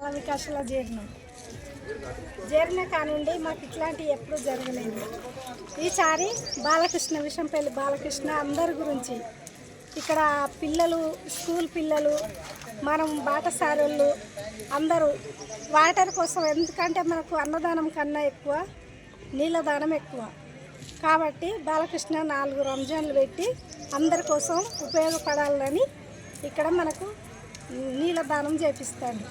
వికాసంలో జీర్ణం. జీర్ణ కానివ్వండి మాకు ఇట్లాంటివి ఎప్పుడూ జరగలేదు. ఈసారి బాలకృష్ణ విషంపల్లి బాలకృష్ణ అందరి గురించి ఇక్కడ పిల్లలు స్కూల్ పిల్లలు మనం బాటసారులు అందరూ వాటర్ కోసం ఎందుకంటే మనకు అన్నదానం కన్నా ఎక్కువ నీళ్ళ దానం ఎక్కువ. కాబట్టి బాలకృష్ణ నాలుగు రంజాన్లు పెట్టి అందరి కోసం ఉపయోగపడాలని ఇక్కడ మనకు నీళ్ళ దానం చేపిస్తాడు.